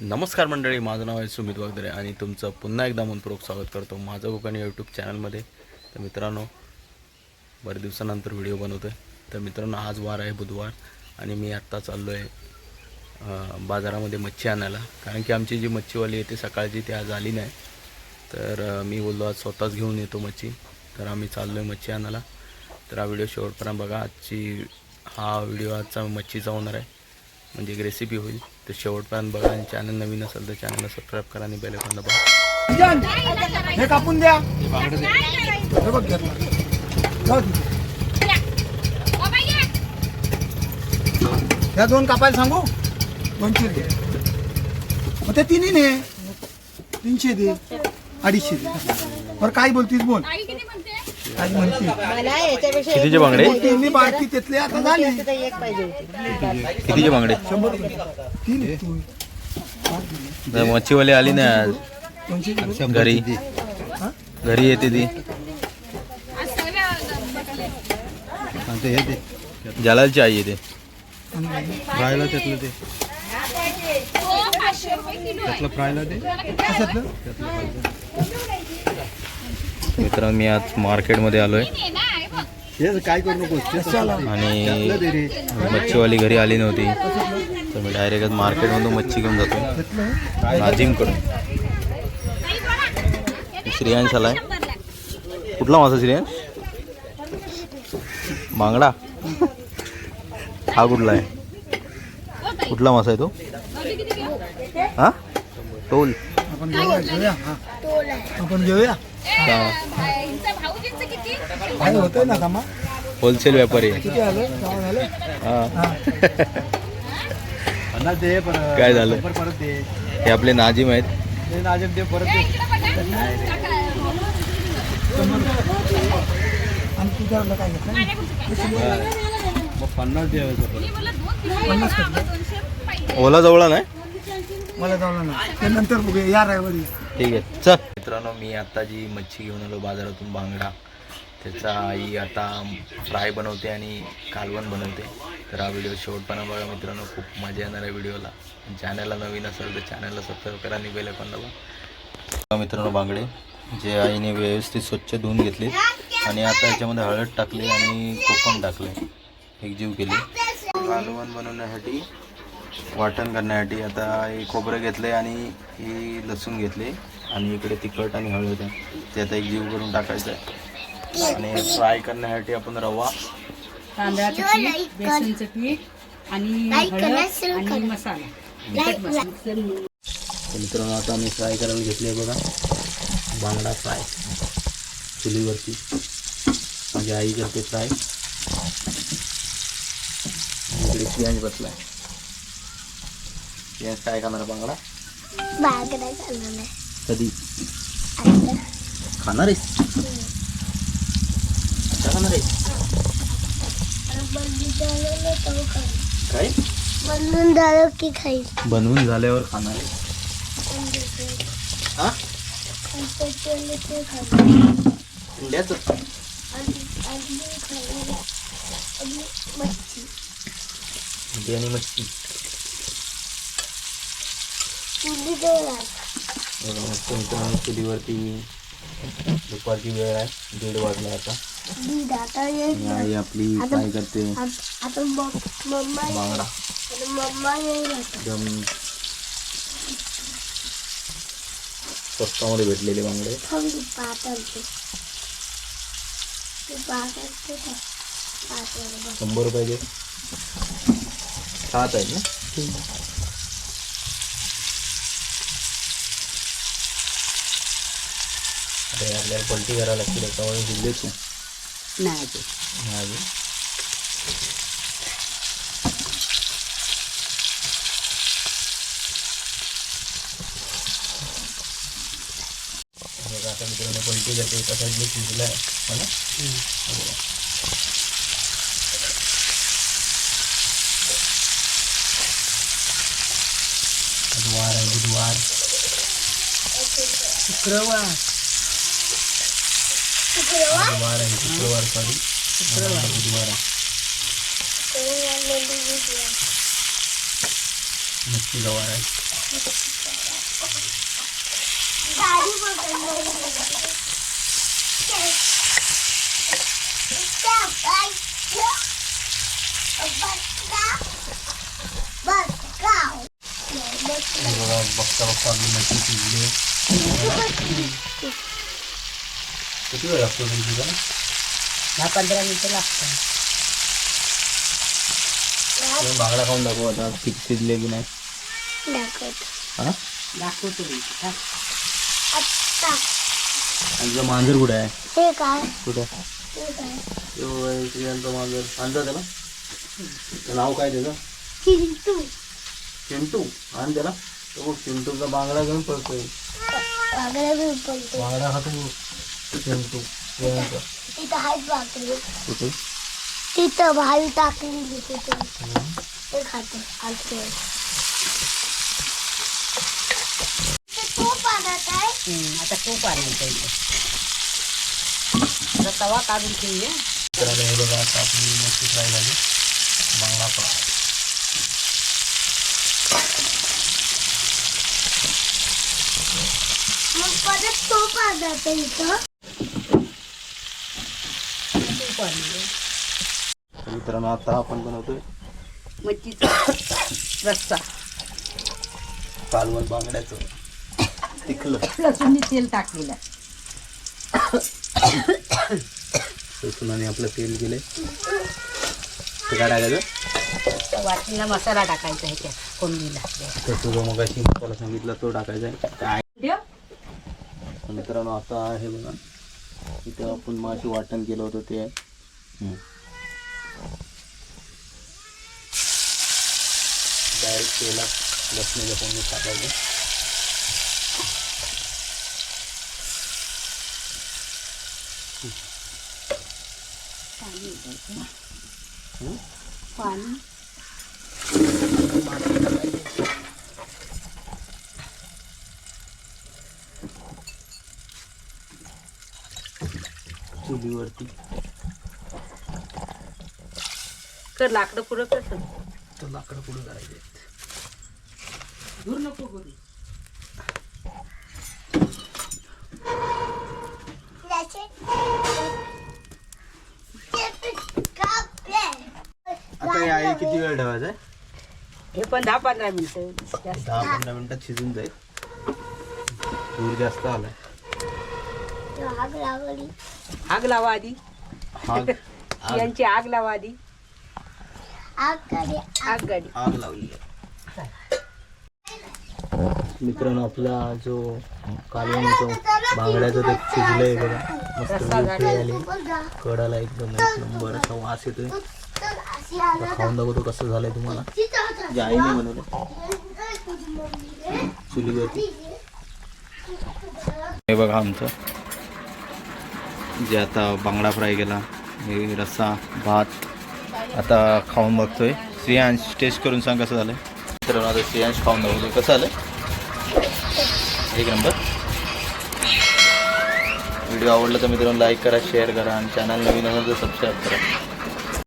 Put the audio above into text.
नमस्कार मंडळी माझं नाव आहे सुमित वागदरे आणि तुमचं पुन्हा एकदा मनपूर्वक स्वागत करतो माझं कोकणी यूट्यूब चॅनलमध्ये तर मित्रांनो बऱ्याच दिवसानंतर व्हिडिओ बनवतो आहे तर मित्रांनो आज वार आहे बुधवार आणि मी आत्ता चाललो आहे बाजारामध्ये मच्छी आणायला. कारण की आमची जी मच्छीवाली आहे ती सकाळची ती आज आली नाही. तर मी बोललो आज स्वतःच घेऊन येतो मच्छी. तर आम्ही चाललो आहे मच्छी आणायला. तर हा व्हिडिओ शेवटपर्यंत बघा. आजची हा व्हिडिओ आजचा मच्छीचा होणार आहे. म्हणजे एक रेसिपी होईल. तर शेवटपर्यंत बघा आणि चॅनल नवीन असेल तर चॅनलला सबस्क्राईब करा आणि बेल बघा. हे कापून द्या. बघ ह्या दोन कापायला सांगू? दोनशे दे मग ते तिन्ही ने. तीनशे दे. अडीचशे दे. बरं काय बोलतीस बोल. काय म्हणते. मला याच्यापेक्षा कितीचे बांगडे? तिन्ही बारकी तिथले आता झाले. एक एक पाहिजे होती. कितीचे बांगडे? शंभर रुपये. तीन आहेत तू. मच्छीवाली आली नाही आज. दोनशे. घरी. घरी येते ती. जलालची आई येते. फ्रायला त्यातलं ते त्यातलं फ्रायला दे. कशातलं? मित्रांनो मी आज मार्केटमध्ये आलोय. हे काय करू नको आणि मच्छीवाली घरी आली नव्हती. तर मी डायरेक्ट मार्केटमधून मच्छी घेऊन जातो नाझीमकडून श्रेयांश आलाय. कुठला मासा श्रेयांश? बांगडा. हा कुठला आहे? कुठला मासा आहे तो? हा? टोल आपण घेऊया. हा काय होतंय ना कामा होलसेल व्यापारी. आहे किती आलं? झालं? हा. दे परत काय झालं? परत दे. हे आपले नाजिम आहेत. नाजक दे परत दे. आणि तुझ्याकडलं काय घेतलं? मग पन्नास दे पन्नास घेतलं? ओला जवळ नाही? मला जाऊ ना ते नंतर बघूया या रविवारी. ठीक आहे. चल. मित्रांनो मी आता जी मच्छी घेऊन आलो बाजारातून बांगडा त्याचा आई आता फ्राय बनवते आणि कालवण बनवते. तर हा व्हिडिओ शेवटपणा बघा मित्रांनो खूप मजा येणार आहे व्हिडिओला. चॅनलला नवीन असेल तर चॅनलला सबस्क्राईब करा आणि बेल आयकॉन दाबा मित्रांनो बांगडे जे आईने व्यवस्थित स्वच्छ धुवून घेतले आणि आता याच्यामध्ये हळद टाकली आणि कोकम टाकले एकजीव केली. कालवण बनवण्यासाठी वाटण करण्यासाठी आता हे खोबरं घेतले आणि हे लसूण घेतले आणि इकडे तिखट आणि हळद आहे. ते आता एक जीव करून टाकायचं आहे. आणि फ्राय करण्यासाठी आपण रवा तांदळाचं पीठ बेसनचं पीठ आणि हळद आणि मसाला. तिखट मसाला. तर मित्रांनो आता आम्ही फ्राय करायला घेतले बघा. बांगडा फ्राय. चुलीवरती. माझी आई करते फ्राय. इकडे पियाज बसलाय. पियाज काय खाणार बांगडा? बागडा चालणार कधी? खाणार आहेस? आता खाणार आहेस? काय? बनवून झालं की खाईल. बनवून झाल्यावर खाणार आहे. आणि मच्छी. मस्त मित्रांनो चुलीवरती दुपारची वेळ आहे दीड वाजला आता. आणि आई आपली काय करते? बांगडा. एकदम स्वस्तामध्ये भेटलेले बांगडे. शंभर रुपयाचे सात आहेत ना? आपल्याला पलटी करावं लागते त्याच्यामुळे जिल्ह्याच नाही. ते. नाही. बघा आता मित्रांनो पलटी करते साईडने शिजला आहे. हो ना? बुधवार आहे बुधवार. शुक्रवार. ಬುಧವಾರ ಶುಕ್ರವಾರ ಸಾರಿ ಶುಕ್ರವಾರ ಬುಧವಾರ ಮುಚ್ಚಿದವಾರ ಇವಾಗ ಭಕ್ತ ಭಕ್ತ ಅಲ್ಲಿ ಮಟ್ಟಿ ತಿಂದು किती वेळ लागतो तुमची का दहा पंधरा मिनिटं लागतात बांगडा खाऊन दाखवू आता किती शिजले की नाही. दाखवत. हा? हा. तुझं मांजर कुठे आहे? हे काय? कुठे? मांजर. आणतं त्याला. नाव काय त्याचं? चिंटू. चिंटू. आण त्याला. तो चिंटूचा बांगडा घेऊन पळतोय. वागडा बी बोलतो बांगडा खातो चिंटू तिथं हात वाकली कुठे तिथं भावी टाकली ते खातो आजचे आहे आता तूप आणायचं इथं आता तवा काढून ठेवूया तर हे बघा आता आपली मच्छी फ्राय झाली बांगडा फ्राय मग परत आहे इथं. मित्रांनो आता आपण बनवतोय मच्छीचा रस्सा. कालवण बांगड्याचं तिखलं लसूणनी तेल टाकलेलं लसूण आपलं तेल गेले ते काय टाकायचं? वाटीला मसाला टाकायचा ह्याच्यात कोंबडीला. तर तुझं मग मसाला सांगितलं तो टाकायचा आहे. काय? मित्रांनो आता हे बघा. इथं आपण माशी वाटण केलं होतं ते. आहे. डायरेक्ट तेलात लसणाच्या फोडणी टाकायचं पाणी. चुलीवरती. कर लाकडं पुरं कर. तर लाकडं पुढे करायचे दूर नको आता हे आहे किती वेळ ठेवायचा आहे हे पण दहा पंधरा मिनिटं. जास्त दहा पंधरा मिनिटात शिजून जाईल. दूर जास्त आलाय. आग लागली आग लावा आधी. आग आग यांची आग लावा आधी. आग करी आग गाडी आग लावली मित्रांनो आपला जो कालवण होतो बांगड्याचं ते शिजलंय बघा मस्त आली. कडाला एकदम एक नंबर असा वास येतोय. खाऊन दाखवतो कसं झालंय तुम्हाला. जे आईने बनवलं. चुलीवरती. हे बघा आमचं. जे आता बांगडा फ्राय केला हे रस्सा भात आता खाऊन बघतोय. श्रेयांश टेस्ट करून सांग कसं झालं तर आता श्रेयांश खाऊन बघतोय कसं झालं एक नंबर. व्हिडिओ आवडला तर मित्रांनो लाईक करा शेअर करा आणि चॅनल नवीन असेल तर सबस्क्राईब करा.